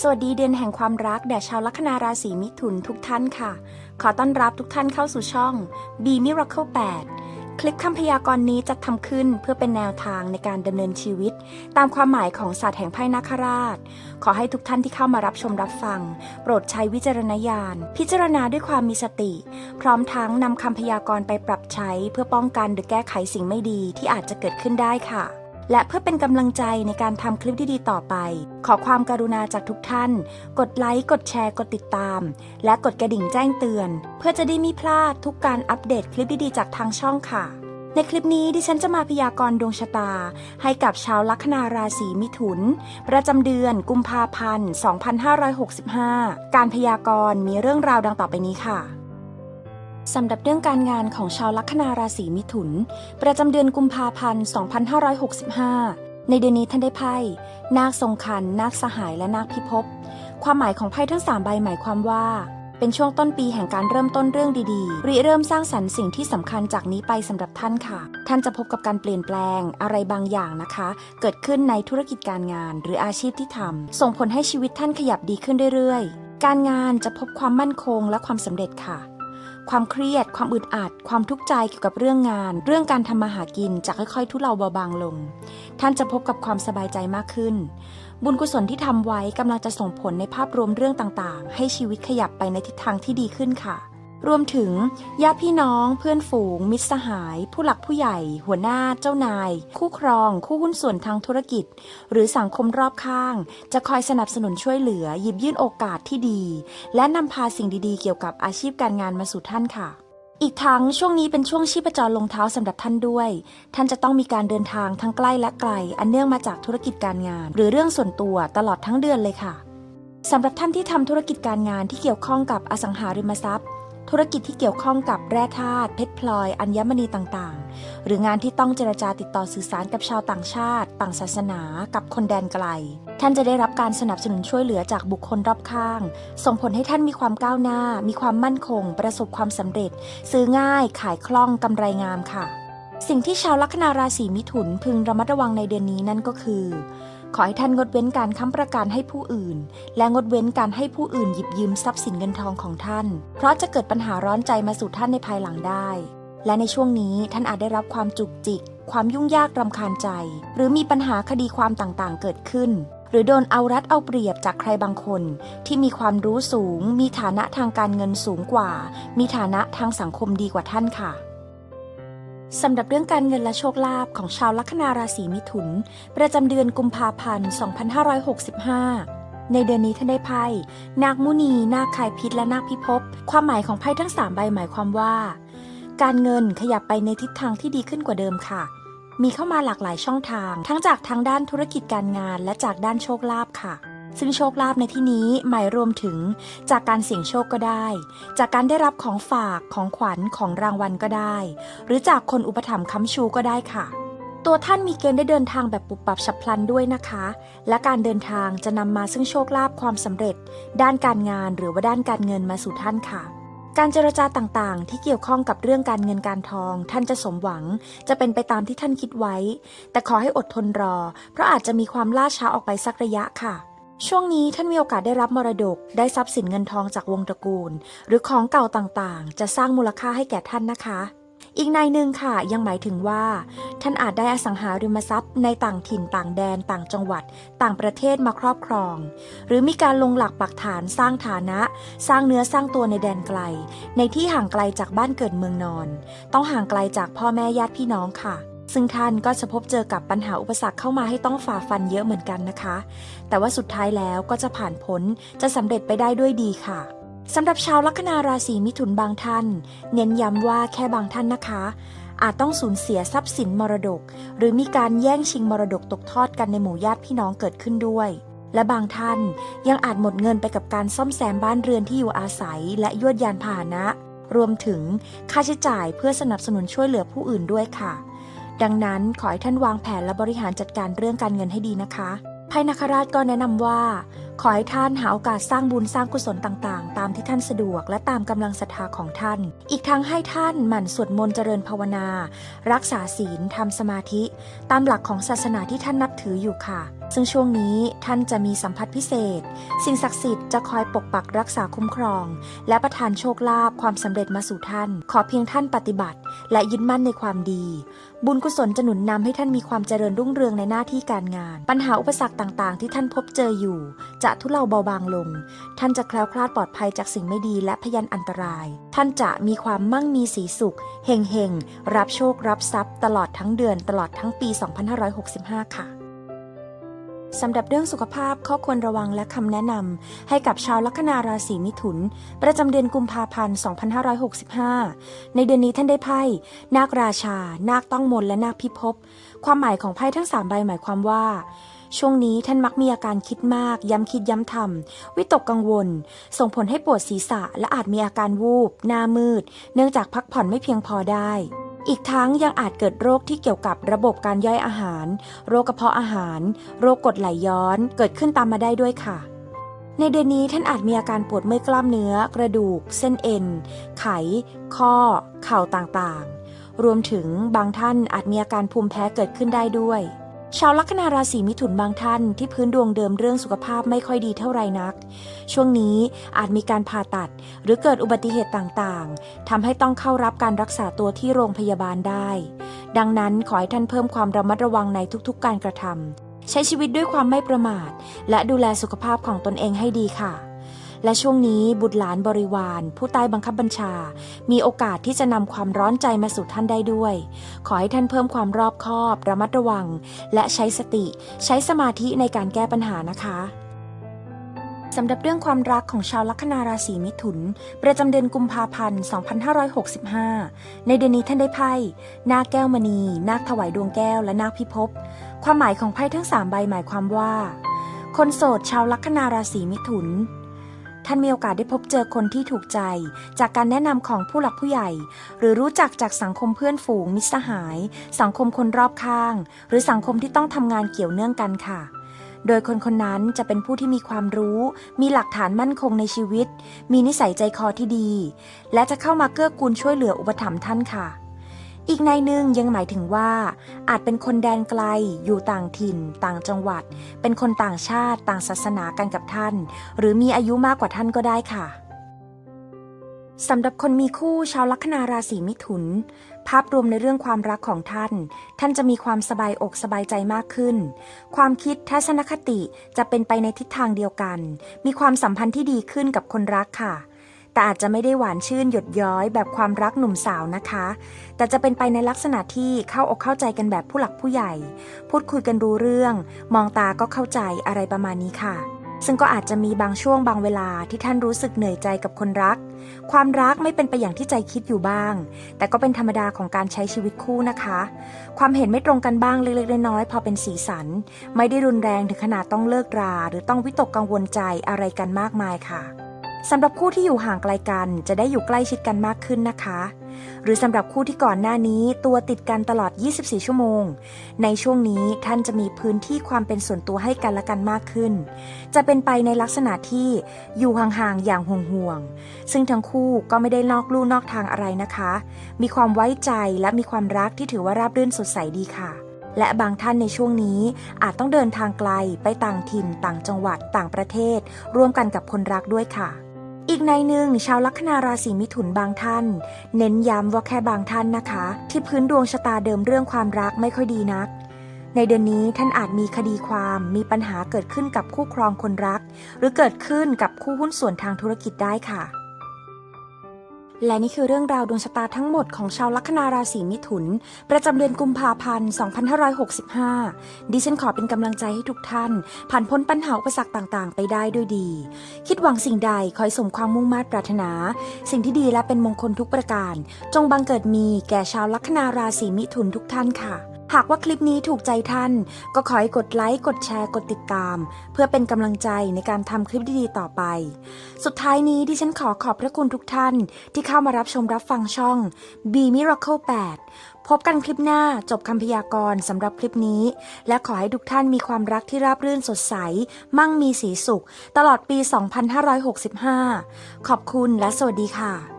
สวัสดีเดือนแห่งความรักแด่ชาวลัคนาราศีมิถุนทุกท่านค่ะ ขอต้อนรับทุกท่านเข้าสู่ช่อง B Miracle 8 คลิปคำพยากรณ์นี้จะทำขึ้นเพื่อเป็นแนวทางในการดำเนินชีวิต ตามความหมายของศาสตร์แห่งไพ่นาคราช ขอให้ทุกท่านที่เข้ามารับชมรับฟัง โปรดใช้วิจารณญาณ พิจารณาด้วยความมีสติ พร้อมทั้งนำคำพยากรณ์ไปปรับใช้ เพื่อป้องกันหรือแก้ไขสิ่งไม่ดีที่อาจจะเกิดขึ้นได้ค่ะ และเพื่อเป็นกำลังใจในการทำคลิปดีๆต่อไป ขอความการุณาจากทุกท่าน กดไลค์ กดแชร์ กดติดตาม และกดกระดิ่งแจ้งเตือน เพื่อจะได้ไม่พลาดทุกการอัปเดตคลิปดีๆจากทางช่องค่ะ ในคลิปนี้ดิฉันจะมาพยากรณ์ดวงชะตา ให้กับชาวลัคนาราศีมิถุน ประจำเดือนกุมภาพันธ์ 2565 การพยากรณ์มีเรื่องราวดังต่อไปนี้ค่ะ สำหรับเรื่องการงานของชาวลัคนาราศีมิถุน ประจำเดือนกุมภาพันธ์ 2565 ในเดือนนี้ท่านได้ไพ่ นาคทรงคัน นาคสหาย และนาคพิภพ ความหมายของไพ่ทั้งสามใบหมายความว่า เป็นช่วงต้นปีแห่งการเริ่มต้นเรื่องดีๆ ริเริ่มสร้างสรรค์สิ่งที่สำคัญจากนี้ไปสำหรับท่านค่ะ ท่านจะพบกับการเปลี่ยนแปลงอะไรบางอย่างนะคะ เกิดขึ้นในธุรกิจการงาน หรืออาชีพที่ทำส่งผลให้ชีวิตท่านขยับดีขึ้นเรื่อยๆ การงานจะพบความมั่นคงและความสำเร็จค่ะ ความเครียด ความอึดอัด ความทุกข์ใจเกี่ยวกับเรื่องงาน เรื่องการทำมาหากินจะค่อยๆ ทุเลาเบาบางลง ท่านจะพบกับความสบายใจมากขึ้น บุญกุศลที่ทำไว้กำลังจะส่งผลในภาพรวมเรื่องต่างๆ ให้ชีวิตขยับไปในทิศทางที่ดีขึ้นค่ะ รวมถึงญาติพี่น้อง เพื่อนฝูง มิตรสหาย ผู้หลักผู้ใหญ่ หัวหน้าเจ้านาย คู่ครอง คู่หุ้นส่วนทางธุรกิจ หรือสังคมรอบข้าง จะคอยสนับสนุนช่วยเหลือหยิบยื่นโอกาสที่ดี และนำพาสิ่งดีๆ เกี่ยวกับอาชีพการงานมาสู่ท่านค่ะอีกทั้งช่วงนี้เป็นช่วงชีพจรลงเท้าสำหรับท่านด้วย ท่านจะต้องมีการเดินทางทั้งใกล้และไกล อันเนื่องมาจากธุรกิจการงาน หรือเรื่องส่วนตัวตลอดทั้งเดือนเลยค่ะสำหรับท่านที่ทำธุรกิจการงานที่เกี่ยวข้องกับอสังหาริมทรัพย์ ธุรกิจที่เกี่ยวข้องกับแร่ธาตุเพชรพลอย อัญมณีต่างๆ หรืองานที่ต้องเจรจาติดต่อสื่อสารกับชาวต่างชาติ ต่างศาสนา กับคนแดนไกล ท่านจะได้รับการสนับสนุนช่วยเหลือจากบุคคลรอบข้าง ส่งผลให้ท่านมีความก้าวหน้า มีความมั่นคง ประสบความสำเร็จ ซื้อง่ายขายคล่องกำไรงามค่ะ สิ่งที่ชาวลัคนาราศีมิถุนพึงระมัดระวังในเดือนนี้นั่นก็คือ ขอให้ท่านงดเว้นการค้ำประกันให้ผู้อื่น และงดเว้นการให้ผู้อื่นหยิบยืมทรัพย์สินเงินทองของท่าน เพราะจะเกิดปัญหาร้อนใจมาสู่ท่านในภายหลังได้ และในช่วงนี้ท่านอาจได้รับความจุกจิก ความยุ่งยากรำคาญใจ หรือมีปัญหาคดีความต่างๆ เกิดขึ้น หรือโดนเอารัดเอาเปรียบจากใครบางคน ที่มีความรู้สูง มีฐานะทางการเงินสูงกว่า มีฐานะทางสังคมดีกว่าท่านค่ะ สำหรับเรื่องการเงินและโชคลาภของชาวลัคนาราศีมิถุน ประจำเดือนกุมภาพันธ์ 2565 ในเดือนนี้ท่านได้ไพ่นาคมุนี นาคคายพิษและนาคพิภพ ความหมายของไพ่ทั้ง 3 ใบหมายความว่า การเงินขยับไปในทิศทางที่ดีขึ้นกว่าเดิมค่ะ มีเข้ามาหลากหลายช่องทาง ทั้งจากทางด้านธุรกิจการงานและจากด้านโชคลาภค่ะ ซึ่งโชคลาภในที่นี้หมายรวมถึง จากการเสี่ยงโชคก็ได้ จากการได้รับของฝากของขวัญของรางวัลก็ได้ หรือจากคนอุปถัมภ์ค้ำชูก็ได้ค่ะตัวท่านมีเกณฑ์ได้เดินทางแบบปุบปับฉับพลันด้วยนะคะ และการเดินทางจะนำมาซึ่งโชคลาภความสำเร็จ ด้านการงานหรือว่าด้านการเงินมาสู่ท่านค่ะ การเจรจาต่างๆ ที่เกี่ยวข้องกับเรื่องการเงินการทอง ท่านจะสมหวัง จะเป็นไปตามที่ท่านคิดไว้ แต่ขอให้อดทนรอ เพราะอาจจะมีความล่าช้าออกไปสักระยะค่ะ ช่วงนี้ท่านมีโอกาสได้รับมรดก ได้ทรัพย์สินเงินทองจากวงตระกูล หรือของเก่าต่างๆ จะสร้างมูลค่าให้แก่ท่านนะคะ อีกในหนึ่งค่ะยังหมายถึงว่า ท่านอาจได้อสังหาริมทรัพย์ในต่างถิ่นต่างแดนต่างจังหวัด ต่างประเทศมาครอบครอง หรือมีการลงหลักปักฐานสร้างฐานะ สร้างเนื้อสร้างตัวในแดนไกล ในที่ห่างไกลจากบ้านเกิดเมืองนอน ต้องห่างไกลจากพ่อแม่ญาติพี่น้องค่ะ ซึ่งท่านก็จะพบเจอกับปัญหาอุปสรรคเข้ามาให้ต้องฝ่าฟันเยอะเหมือนกันนะคะ แต่ว่าสุดท้ายแล้วก็จะผ่านพ้นจะสำเร็จไปได้ด้วยดีค่ะสำหรับชาวลัคนาราศีมิถุนบางท่าน เน้นย้ำว่าแค่บางท่านนะคะ อาจต้องสูญเสียทรัพย์สินมรดก หรือมีการแย่งชิงมรดกตกทอดกันในหมู่ญาติพี่น้องเกิดขึ้นด้วย และบางท่านยังอาจหมดเงินไปกับการซ่อมแซมบ้านเรือนที่อยู่อาศัย และยวดยานพาหนะ รวมถึงค่าใช้จ่ายเพื่อสนับสนุนช่วยเหลือผู้อื่นด้วยค่ะ ดังนั้นขอให้ท่านวางแผนและบริหารจัดการเรื่องการเงินให้ดีนะคะไพ่นาคราชก็แนะนำว่า ขอให้ท่านหาโอกาสสร้างบุญสร้างกุศลต่างๆ ตามที่ท่านสะดวกและตามกำลังศรัทธาของท่าน อีกทั้งให้ท่านหมั่นสวดมนต์เจริญภาวนา รักษาศีลทำสมาธิ ตามหลักของศาสนาที่ท่านนับถืออยู่ค่ะ ซึ่งช่วงนี้ท่านจะมีสัมผัสพิเศษ สิ่งศักดิ์สิทธิ์จะคอยปกปักรักษาคุ้มครอง และประทานโชคลาภความสำเร็จมาสู่ท่าน ขอเพียงท่านปฏิบัติ และยึดมั่นในความดี บุญกุศลจะหนุนนำให้ท่านมีความเจริญรุ่งเรืองในหน้าที่การงาน ปัญหาอุปสรรคต่างๆ ที่ท่านพบเจออยู่จะทุเลาเบาบางลง ท่านจะแคล้วคลาดปลอดภัยจากสิ่งไม่ดีและพยันอันตราย ท่านจะมีความมั่งมีสีสุขเฮงเฮงรับโชครับทรัพย์ ตลอดทั้งเดือนตลอดทั้งปี 2565 ค่ะสำหรับเรื่องสุขภาพข้อควรระวังและคำแนะนำให้กับชาวลัคนาราศีมิถุน ประจำเดือนกุมภาพันธ์ 2565 ในเดือนนี้ท่านได้ไพ่ นาคราชา นาคต้องมนและนาคพิภพ ความหมายของไพ่ทั้ง 3 ใบหมายความว่า ช่วงนี้ท่านมักมีอาการคิดมาก ย้ำคิดย้ำทำวิตกกังวล ส่งผลให้ปวดศีรษะ และอาจมีอาการวูบ หน้ามืด เนื่องจากพักผ่อนไม่เพียงพอได้ อีกทั้งยังอาจเกิดโรคที่เกี่ยวกับระบบการย่อยอาหาร โรคกระเพาะอาหาร โรคกรดไหลย้อน เกิดขึ้นตามมาได้ด้วยค่ะในเดือนนี้ท่านอาจมีอาการปวดเมื่อยกล้ามเนื้อ กระดูก เส้นเอ็น ไข ข้อ เข่าต่างๆ รวมถึงบางท่านอาจมีอาการภูมิแพ้เกิดขึ้นได้ด้วย ชาวลัคนาราศีมิถุนบางท่านที่พื้นดวงเดิมเรื่องสุขภาพไม่ค่อยดีเท่าไรนัก ช่วงนี้อาจมีการผ่าตัด หรือเกิดอุบัติเหตุต่างๆทำให้ต้องเข้ารับการรักษาตัวที่โรงพยาบาลได้ ดังนั้นขอให้ท่านเพิ่มความระมัดระวังในทุกๆ การกระทำใช้ชีวิตด้วยความไม่ประมาท และดูแลสุขภาพของตนเองให้ดีค่ะ และช่วงนี้บุตรหลานบริวาร ผู้ใต้บังคับบัญชา มีโอกาสที่จะนำความร้อนใจมาสู่ท่านได้ด้วย ขอให้ท่านเพิ่มความรอบคอบ ระมัดระวัง และใช้สติ ใช้สมาธิในการแก้ปัญหานะคะสำหรับเรื่องความรักของชาวลัคนาราศีมิถุน ประจำเดือนกุมภาพันธ์ 2565 ในเดือนนี้ท่านได้ไพ่นาคแก้วมณี นาคถวายดวงแก้วและนาคพิภพ ความหมายของไพ่ทั้ง 3 ใบหมายความว่า คนโสดชาวลัคนาราศีมิถุน ท่านมีโอกาสได้พบเจอคนที่ถูกใจ จากการแนะนำของผู้หลักผู้ใหญ่ หรือรู้จักจากสังคมเพื่อนฝูงมิตรสหาย สังคมคนรอบข้าง หรือสังคมที่ต้องทำงานเกี่ยวเนื่องกันค่ะ โดยคนคนนั้นจะเป็นผู้ที่มีความรู้ มีหลักฐานมั่นคงในชีวิต มีนิสัยใจคอที่ดี และจะเข้ามาเกื้อกูลช่วยเหลืออุปถัมภ์ท่านค่ะ อีกในหนึ่งยังหมายถึงว่า อาจเป็นคนแดนไกล อยู่ต่างถิ่น ต่างจังหวัด เป็นคนต่างชาติ ต่างศาสนากันกับท่าน หรือมีอายุมากกว่าท่านก็ได้ค่ะสำหรับคนมีคู่ชาวลัคนาราศีมิถุน ภาพรวมในเรื่องความรักของท่าน ท่านจะมีความสบายอกสบายใจมากขึ้น ความคิดทัศนคติจะเป็นไปในทิศทางเดียวกัน มีความสัมพันธ์ที่ดีขึ้นกับคนรักค่ะ แต่อาจจะไม่ได้หวานชื่นหยดย้อยแบบความรักหนุ่มสาวนะคะ แต่จะเป็นไปในลักษณะที่เข้าอกเข้าใจกันแบบผู้หลักผู้ใหญ่ พูดคุยกันรู้เรื่อง มองตาก็เข้าใจอะไรประมาณนี้ค่ะ ซึ่งก็อาจจะมีบางช่วงบางเวลาที่ท่านรู้สึกเหนื่อยใจกับคนรัก ความรักไม่เป็นไปอย่างที่ใจคิดอยู่บ้าง แต่ก็เป็นธรรมดาของการใช้ชีวิตคู่นะคะ ความเห็นไม่ตรงกันบ้างเล็กๆน้อยๆพอเป็นสีสัน ไม่ได้รุนแรงถึงขนาดต้องเลิกรา หรือต้องวิตกกังวลใจอะไรกันมากมายค่ะ สำหรับคู่ที่อยู่ห่างไกลกัน จะได้อยู่ใกล้ชิดกันมากขึ้นนะคะ หรือสำหรับคู่ที่ก่อนหน้านี้ตัวติดกันตลอด 24 ชั่วโมง ในช่วงนี้ท่านจะมีพื้นที่ความเป็นส่วนตัวให้กันและกันมากขึ้น จะเป็นไปในลักษณะที่อยู่ห่างๆอย่างห่วงๆซึ่งทั้งคู่ก็ไม่ได้นอกลู่นอกทางอะไรนะคะ มีความไว้ใจและมีความรักที่ถือว่าราบรื่นสดใสดีค่ะและบางท่านในช่วงนี้อาจต้องเดินทางไกลไปต่างถิ่น ต่างจังหวัดต่างประเทศ ร่วมกันกับคนรักด้วยค่ะ อีกในหนึ่งชาวลัคนาราศีมิถุนบางท่าน เน้นย้ำว่าแค่บางท่านนะคะ ที่พื้นดวงชะตาเดิมเรื่องความรักไม่ค่อยดีนัก ในเดือนนี้ท่านอาจมีคดีความมีปัญหาเกิดขึ้นกับคู่ครองคนรัก หรือเกิดขึ้นกับคู่หุ้นส่วนทางธุรกิจได้ค่ะ และนี่คือเรื่องราวดวงชะตาทั้งหมดของชาวลัคนาราศีมิถุน ประจำเดือนกุมภาพันธ์ 2565 ดิฉันขอเป็นกำลังใจให้ทุกท่าน ผ่านพ้นปัญหาอุปสรรคต่างๆ ไปได้ด้วยดี คิดหวังสิ่งใดคอยสมความมุ่งมา่ปรารถนา สิ่งที่ดีและเป็นมงคลทุกประการ จงบังเกิดมีแก่ชาวลัคนาราศีมิถุนทุกท่านค่ะ หากว่าคลิปนี้ถูกใจท่าน ก็ขอให้กดไลค์ กดแชร์ กดติดตาม เพื่อเป็นกำลังใจในการทำคลิปดีๆต่อไป สุดท้ายนี้ดิฉันขอขอบพระคุณทุกท่านที่เข้ามารับชมรับฟังช่อง B Miracle 8 พบกันคลิปหน้าจบคำพยากรณ์สำหรับคลิปนี้ และขอให้ทุกท่านมีความรักที่ราบรื่นสดใส มั่งมีสีสุข ตลอดปี 2565 ขอบคุณและสวัสดีค่ะ